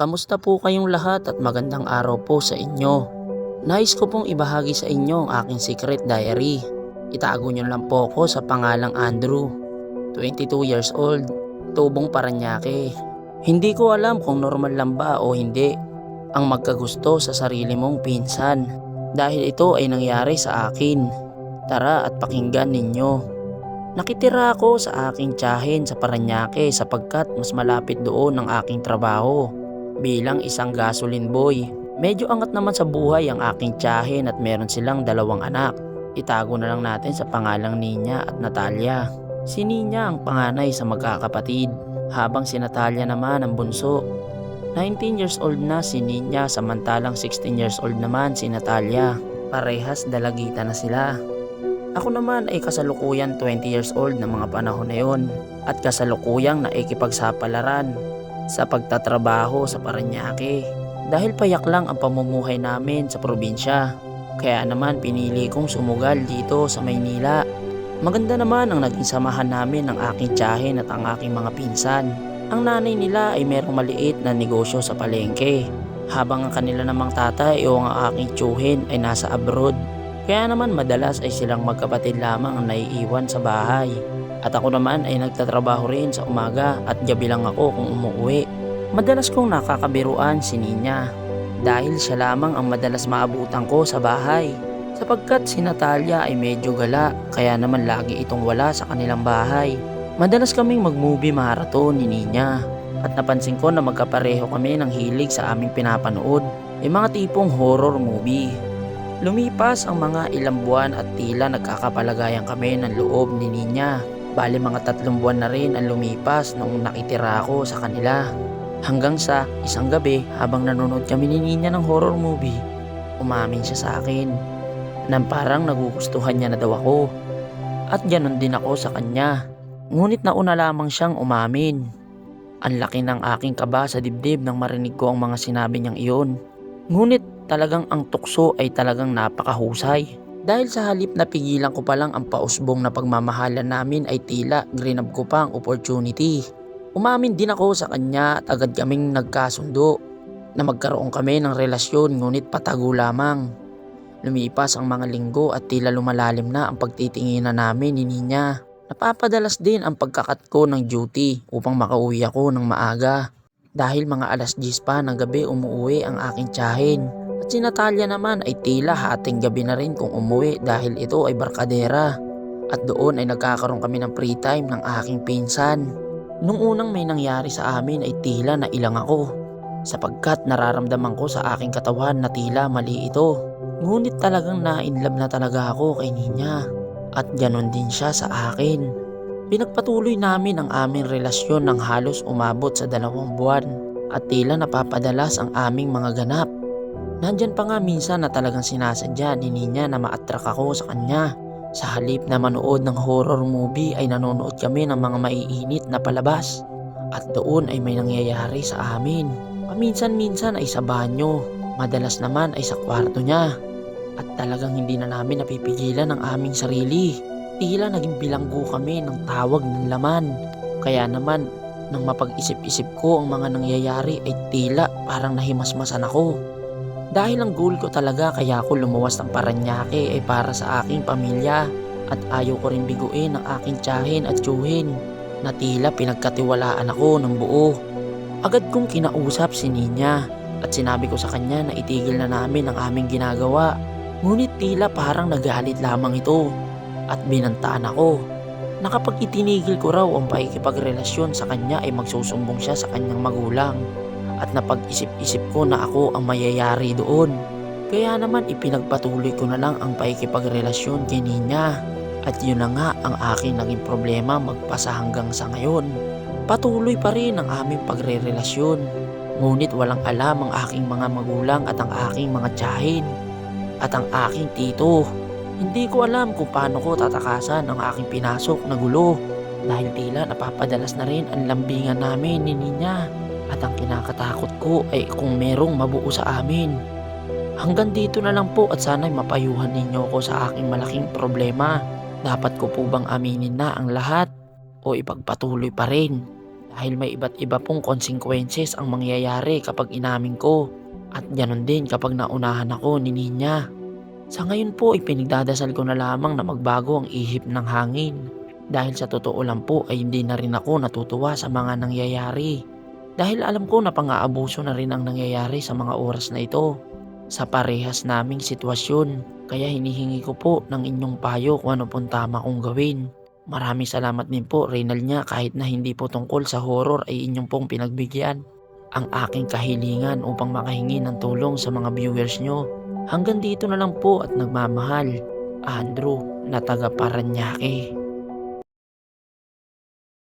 Kamusta po kayong lahat at magandang araw po sa inyo. Nais ko pong ibahagi sa inyo ang aking secret diary. Itago nyo lang po ako sa pangalang Andrew. 22 years old, tubong Paranaque. Hindi ko alam kung normal lang ba o hindi ang magkagusto sa sarili mong pinsan dahil ito ay nangyari sa akin. Tara at pakinggan ninyo. Nakitira ako sa aking tiyahin sa Paranaque sapagkat mas malapit doon ang aking trabaho. Bilang isang gasoline boy, medyo angat naman sa buhay ang aking tiyahin at meron silang dalawang anak. Itago na lang natin sa pangalang Nina at Natalia. Si Nina ang panganay sa magkakapatid, habang si Natalia naman ang bunso. 19 years old na si Nina samantalang 16 years old naman si Natalia. Parehas dalagita na sila. Ako naman ay kasalukuyan 20 years old na mga panahon na yon at kasalukuyang naikipagsapalaran sa pagtatrabaho sa Paranaque dahil payak lang ang pamumuhay namin sa probinsya. Kaya naman pinili kong sumugal dito sa Maynila. Maganda naman ang naging samahan namin ng aking tiyahin at ang aking mga pinsan. Ang nanay nila ay merong maliit na negosyo sa palengke habang ang kanila namang tatay o ang aking tiyuhin ay nasa abroad. Kaya naman madalas ay silang magkapatid lamang ang naiiwan sa bahay. At ako naman ay nagtatrabaho rin sa umaga at gabi lang ako kung umuwi. Madalas kong nakakabiruan si Nina dahil siya lamang ang madalas maabutan ko sa bahay. Sapagkat si Natalia ay medyo gala kaya naman lagi itong wala sa kanilang bahay. Madalas kaming mag-movie marathon ni Nina at napansin ko na magkapareho kami ng hilig sa aming pinapanood. Yung mga tipong horror movie. Lumipas ang mga ilang buwan at tila nagkakapalagayan kami ng loob ni Nina. Bali mga tatlong buwan na rin ang lumipas nung nakitira ako sa kanila. Hanggang sa isang gabi habang nanonood kami ni Nina ng horror movie, umamin siya sa akin. Nang parang nagugustuhan niya na daw ako. At ganon din ako sa kanya. Ngunit nauna lamang siyang umamin. Ang laki ng aking kaba sa dibdib nang marinig ko ang mga sinabi niyang iyon. Ngunit talagang ang tukso ay talagang napakahusay. Dahil sa halip na pigilan ko pa lang ang pausbong na pagmamahalan namin ay tila grinab ko pa ang opportunity. Umamin din ako sa kanya at agad kaming nagkasundo na magkaroon kami ng relasyon ngunit patago lamang. Lumipas ang mga linggo at tila lumalalim na ang pagtitinginan namin ni Nina. Napapadalas din ang pagkakat ko ng duty upang makauwi ako ng maaga. Dahil mga alas 10 pa ng gabi umuwi ang aking tiyahin. Si Natalia naman ay tila hating gabi na rin kung umuwi dahil ito ay barkadera. At doon ay nagkakaroon kami ng free time ng aking pinsan. Nung unang may nangyari sa amin ay tila na ilang ako. Sapagkat nararamdaman ko sa aking katawan na tila mali ito. Ngunit talagang na-inlove na talaga ako kay Nina. At ganon din siya sa akin. Pinagpatuloy namin ang aming relasyon ng halos umabot sa dalawang buwan at tila napapadalas ang aming mga ganap. Nandyan pa nga minsan na talagang sinasadya ni Nina na ma-attract ako sa kanya. Sa halip na manood ng horror movie ay nanonood kami ng mga maiinit na palabas. At doon ay may nangyayari sa amin. Paminsan-minsan ay sa banyo, madalas naman ay sa kwarto niya. At talagang hindi na namin napipigilan ang aming sarili. Tila naging bilanggo kami ng tawag ng laman. Kaya naman, nang mapag-isip-isip ko ang mga nangyayari ay tila parang nahimasmasan ako. Dahil ang goal ko talaga kaya ako lumuwas ng Paranaque ay para sa aking pamilya at ayaw ko rin biguin ang aking tiyahin at tiyuhin na tila pinagkatiwalaan ako ng buo. Agad kong kinausap si Nina at sinabi ko sa kanya na itigil na namin ang aming ginagawa. Ngunit tila parang nagalit lamang ito at binantaan ako na kapag itinigil ko raw ang pakikipagrelasyon sa kanya ay magsusumbong siya sa kanyang magulang at napag-isip-isip ko na ako ang mayayari doon. Kaya naman ipinagpatuloy ko na lang ang pakikipagrelasyon kay Nina at yun na nga ang aking naging problema magpasa hanggang sa ngayon. Patuloy pa rin ang aming pagre-relasyon ngunit walang alam ang aking mga magulang at ang aking mga tiyahin at ang aking tito. Hindi ko alam kung paano ko tatakasan ang aking pinasok na gulo dahil tila napapadalas na rin ang lambingan namin ni Nina at ang kinakatakot ko ay kung merong mabuo sa amin. Hanggang dito na lang po at sana'y mapayuhan ninyo ko sa aking malaking problema. Dapat ko po bang aminin na ang lahat o ipagpatuloy pa rin? dahil may iba't iba pong consequences ang mangyayari kapag inamin ko. At ganon din kapag naunahan ako ni Ninya. Sa ngayon po ay pinagdadasal ko na lamang na magbago ang ihip ng hangin. Dahil sa totoo lang po ay hindi na rin ako natutuwa sa mga nangyayari. Dahil alam ko na pang-aabuso na rin ang nangyayari sa mga oras na ito. Sa parehas naming sitwasyon. Kaya hinihingi ko po ng inyong payo kung ano pong tama kong gawin. Maraming salamat din po Reynal niya kahit na hindi po tungkol sa horror ay inyong pong pinagbigyan. Ang aking kahilingan upang makahingi ng tulong sa mga viewers nyo. Hanggang dito na lang po at nagmamahal. Andrew na taga Paranaque.